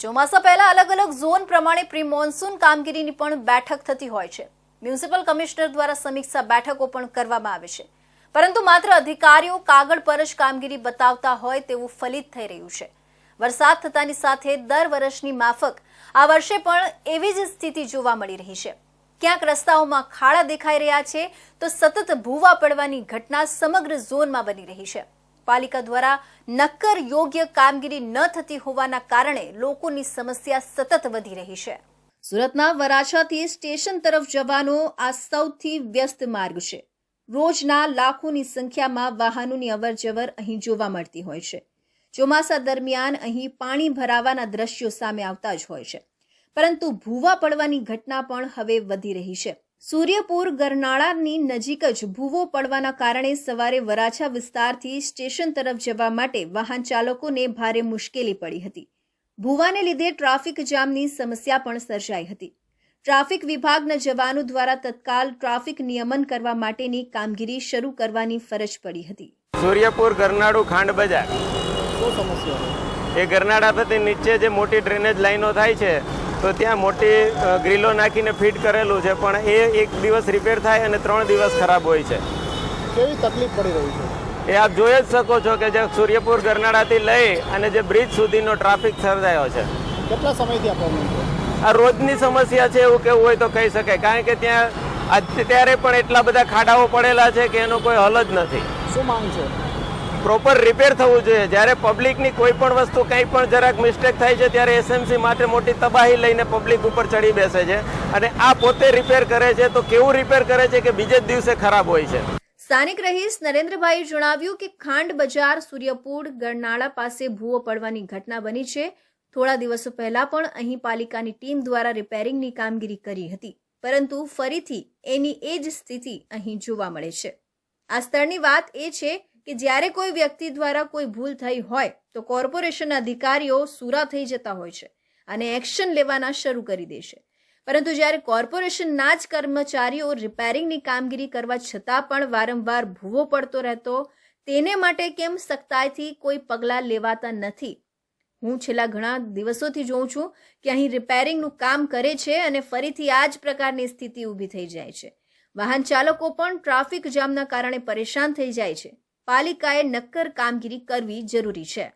ચોમાસા પહેલા અલગ અલગ ઝોન પ્રમાણે પ્રી મોન્સૂન કામગીરીની પણ બેઠક થતી હોય છે. મ્યુનિસિપલ કમિશનર દ્વારા સમીક્ષા બેઠકો પણ કરવામાં આવે છે. પરંતુ માત્ર અધિકારીઓ કાગળ પર જ કામગીરી બતાવતા હોય તેવું ફલિત થઈ રહ્યું છે. વરસાદ થતાની સાથે દર વર્ષની માફક આ વર્ષે પણ એવી જ સ્થિતિ જોવા મળી રહી છે. ક્યાંક રસ્તાઓમાં ખાડા દેખાઈ રહ્યા છે તો સતત ભૂવા પડવાની ઘટના સમગ્ર ઝોનમાં બની રહી છે. પાલિકા દ્વારા નક્કર યોગ્ય કામગીરી ન થતી હોવાના કારણે લોકોની સમસ્યા સતત વધી રહી છે. સુરતના વરાછાથી સ્ટેશન તરફ જવાનો આ સૌથી વ્યસ્ત માર્ગ છે. રોજના લાખોની સંખ્યામાં વાહનોની અવરજવર અહીં જોવા મળતી હોય છે. ચોમાસા દરમિયાન અહીં પાણી ભરાવાના દ્રશ્યો સામે આવતા જ હોય છે. પરંતુ ભૂવા પડવાની ઘટના પણ હવે વધી રહી છે. સૂર્યપુર ગરનાળાની નજીક જ ભૂવો પડવાના કારણે સવારે વરાછા વિસ્તારથી સ્ટેશન તરફ જવા માટે વાહન ચાલકોને ભારે મુશ્કેલી પડી હતી. ભૂવાને લીધે ટ્રાફિક જામની સમસ્યા પણ સર્જાઈ હતી. ટ્રાફિક વિભાગના જવાનો દ્વારા તત્કાલ ટ્રાફિક નિયમન કરવા માટેની કામગીરી શરૂ કરવાની ફરજ પડી હતી. સૂર્યપુર ગરનાળુ ખાંડ બજાર. શું સમસ્યા? એ ગરનાળા પરથી નીચે જે મોટી ડ્રેનેજ લાઈનો થાય છે તો ત્યાં મોટી ગ્રીલો નાખીને ફિટ કરેલું છે પણ એ એક દિવસ રિપેર થાય અને ત્રણ દિવસ ખરાબ હોય છે. કેવી તકલીફ પડી રહી છે? એ આપ જોઈ જ શકો છો કે જે સૂર્યપુર ગરનાળાથી લઈ અને જે બ્રિજ સુધીનો ટ્રાફિક સર્જાયો છે. કેટલા સમયથી આ પ્રોબ્લેમ છે? આ રોજની સમસ્યા છે એવું કેવું હોય તો કહી શકાય કારણ કે ત્યાં અત્યારે પણ એટલા બધા ખાડાઓ પડેલા છે કે એનો કોઈ હલ જ નથી. શું માંગ છે? પ્રોપર રિપેર થવું જોઈએ. જ્યારે પબ્લિકની કોઈ પણ વસ્તુ કંઈ પણ જરાક મિસ્ટેક થાય છે, ત્યારે એસએમસી માટે મોટી તબાહી લઈને પબ્લિક ઉપર ચડી બેસે છે. અને આ પોતે રિપેર કરે છે, તો કેવું રિપેર કરે છે કે બીજે જ દિવસે ખરાબ હોય છે? સ્થાનિક રહીશ નરેન્દ્રભાઈએ જણાવ્યું કે ખાંડ બજાર, સૂર્યપુર, ગરનાળા પાસે ભૂવો પડવાની ઘટના બની છે. થોડા દિવસો પહેલા પણ અહીં પાલિકાની ટીમ દ્વારા રિપેરિંગની કામગીરી કરી હતી. પરંતુ ફરીથી એની એ જ સ્થિતિ અહીં જોવા મળે છે. આ સ્થળની વાત એ છે કે જ્યારે કોઈ વ્યક્તિ દ્વારા કોઈ ભૂલ થઈ હોય, તો કોર્પોરેશનના અધિકારીઓ સુરા થઈ જતા હોય છે અને એક્શન લેવાના શરૂ કરી દેશે પરંતુ જ્યારે કોર્પોરેશનના જ કર્મચારીઓ રિપેરિંગની કામગીરી કરવા છતાં પણ વારંવાર ભૂવો પડતો રહેતો, તેને માટે કેમ સખ્તાઈથી કોઈ પગલાં લેવાતા નથી? હું છેલ્લા ઘણા દિવસોથી જોઉં છું કે અહીં રિપેરિંગનું કામ કરે છે અને ફરીથી આ જ પ્રકારની સ્થિતિ ઊભી થઈ જાય છે. વાહન ચાલકો પણ ટ્રાફિક જામના કારણે પરેશાન થઈ જાય છે. પાલિકાએ નક્કર કામગીરી કરવી જરૂરી છે.